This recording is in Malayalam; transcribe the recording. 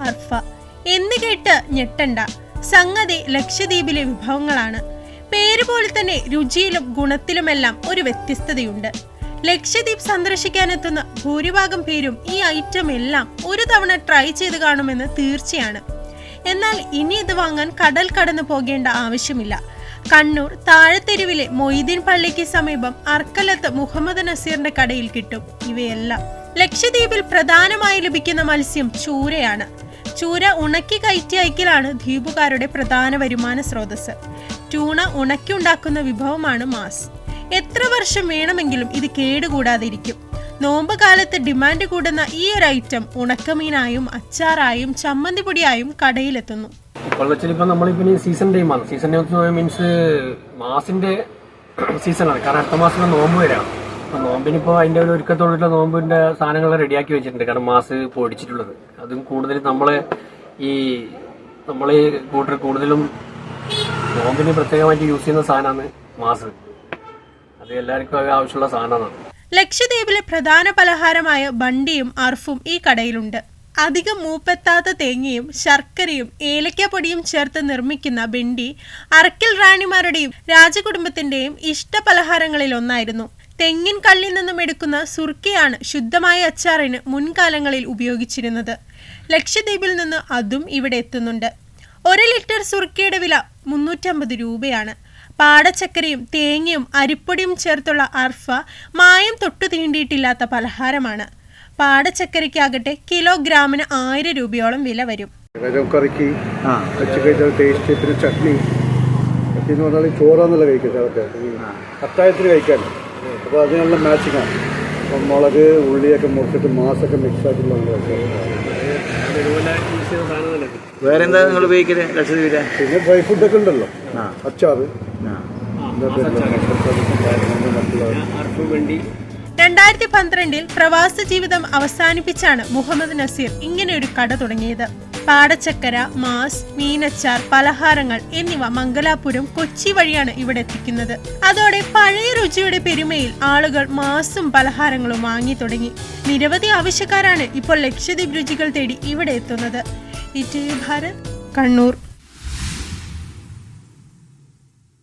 അർഫ. എന്ന് കേട്ട് ഞെട്ടണ്ട. സംഗതി ലക്ഷദ്വീപിലെ വിഭവങ്ങളാണ്. പേര് പോലെ തന്നെ രുചിയിലും ഗുണത്തിലുമെല്ലാം ഒരു വ്യത്യസ്തതയുണ്ട്. ലക്ഷദ്വീപ് സന്ദർശിക്കാനെത്തുന്ന ഭൂരിഭാഗം പേരും ഈ ഐറ്റം എല്ലാം ഒരു തവണ ട്രൈ ചെയ്ത് കാണുമെന്ന് തീർച്ചയാണ്. എന്നാൽ ഇനി ഇത് വാങ്ങാൻ കടൽ കടന്നു പോകേണ്ട ആവശ്യമില്ല. കണ്ണൂർ താഴത്തെരുവിലെ മൊയ്തീൻ പള്ളിക്ക് സമീപം അർക്കലത്ത് മുഹമ്മദ് നസീറിന്റെ കടയിൽ കിട്ടും. ഇവയെല്ലാം ലക്ഷദ്വീപിൽ പ്രധാനമായി ലഭിക്കുന്ന മത്സ്യം ചൂരയാണ്. ചൂര ഉണക്കി കയറ്റി അയക്കലാണ് ദ്വീപുകാരുടെ പ്രധാന വരുമാന സ്രോതസ് ട്യൂണ ഉണക്കി ഉണ്ടാക്കുന്ന വിഭവമാണ് മാസ്. എത്ര വർഷം വേണമെങ്കിലും ഇത് കേടുകൂടാതിരിക്കും. നോമ്പ് കാലത്ത് ഡിമാൻഡ് കൂടുന്ന ഈ ഒരു ഐറ്റം ഉണക്കമീനായും അച്ചാറായും ചമ്മന്തിപ്പൊടിയായും കടയിലെത്തുന്നു. സീസൺ ടൈമാണ് സീസൺ ടൈം മീൻസ് മാസിന്റെ സീസണാണ് കാരണം അടുത്ത മാസം നോമ്പ് വരാം നോമ്പിനിപ്പോൾ അതിന്റെ ഒരു ഒരുക്കത്തോടുള്ള നോമ്പിന്റെ സാധനങ്ങൾ റെഡിയാക്കി വെച്ചിട്ടുണ്ട്. കാരണം മാസ് പൊടിച്ചിട്ടുള്ളത്. അതും കൂടുതൽ നമ്മൾ ഈ നമ്മൾ ഈ കൂട്ടർ കൂടുതലും നോമ്പിന് പ്രത്യേകമായിട്ട് യൂസ് ചെയ്യുന്ന സാധനമാണ് മാസ്. അത് എല്ലാവർക്കും ആവശ്യമുള്ള സാധനമാണ്. ലക്ഷദ്വീപിലെ പ്രധാന പലഹാരമായ ബണ്ടിയും അർഫും ഈ കടയിലുണ്ട്. അധികം മൂപ്പെത്താത്ത തേങ്ങയും ശർക്കരയും ഏലക്കപ്പൊടിയും ചേർത്ത് നിർമ്മിക്കുന്ന ബിണ്ടി അറക്കൽ റാണിമാരുടെയും രാജകുടുംബത്തിന്റെയും ഇഷ്ട പലഹാരങ്ങളിൽ ഒന്നായിരുന്നു തെങ്ങിൻ കള്ളിൽ നിന്നും എടുക്കുന്ന സുർക്കയാണ് ശുദ്ധമായ അച്ചാറിന് മുൻകാലങ്ങളിൽ ഉപയോഗിച്ചിരുന്നത്. ലക്ഷദ്വീപിൽ നിന്ന് അതും ഇവിടെ എത്തുന്നുണ്ട്. ഒരു ലിറ്റർ സുർക്കയുടെ വില മുന്നൂറ്റമ്പത് രൂപയാണ്. പാടച്ചക്കരയും തേങ്ങയും അരിപ്പൊടിയും ചേർത്തുള്ള അർഫ മായം തൊട്ടു തീണ്ടിയിട്ടില്ലാത്ത പലഹാരമാണ്. പാടച്ചക്കരയ്ക്കാകട്ടെ കിലോഗ്രാമിന് ആയിരം രൂപയോളം വില വരും. കറിക്ക് ടേസ്റ്റ് പിന്നെ ചട്നി. ചോറാന്നുള്ള എന്ന് പറഞ്ഞാൽ ചോറാന്നല്ല കഴിക്കുന്നത് ഈ കഴിക്കാൻ അപ്പോൾ അതിനുള്ള മാച്ചിങ് ആണ്. അപ്പം മുളക് ഉള്ളിയൊക്കെ മുറിച്ചിട്ട് മാസൊക്കെ മിക്സ് ആക്കിയിട്ടുള്ള വേറെ എന്താ നിങ്ങൾ ഉപയോഗിക്കുന്നത് ലക്ഷദ്വീപിലെ? പിന്നെ ഡ്രൈ ഫുഡൊക്കെ ഉണ്ടല്ലോ. അച്ചാറ്. രണ്ടായിരത്തി പന്ത്രണ്ടിൽ പ്രവാസ ജീവിതം അവസാനിപ്പിച്ചാണ് മുഹമ്മദ് നസീർ ഇങ്ങനെ ഒരു കട തുടങ്ങിയത്. പാടച്ചക്കര മാസ് മീനച്ചാർ പലഹാരങ്ങൾ എന്നിവ മംഗലാപുരം കൊച്ചി വഴിയാണ് ഇവിടെ എത്തിക്കുന്നത്. അതോടെ പഴയ രുചിയുടെ പെരുമയിൽ ആളുകൾ മാസും പലഹാരങ്ങളും വാങ്ങി തുടങ്ങി. നിരവധി ആവശ്യക്കാരാണ് ഇപ്പോൾ ലക്ഷദ്വീപ് രുചികൾ തേടി ഇവിടെ എത്തുന്നത്. ഇറ്റ് ഭാരത് കണ്ണൂർ.